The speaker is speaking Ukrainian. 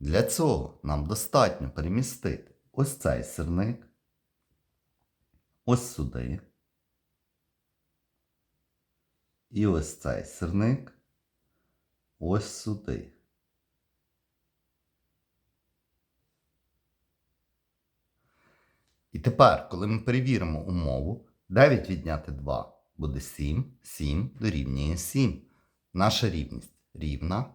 Для цього нам достатньо перемістити ось цей сирник, ось сюди. І ось цей сирник ось сюди. І тепер, коли ми перевіримо умову, 9 відняти 2 буде 7, 7 дорівнює 7. Наша рівність рівна,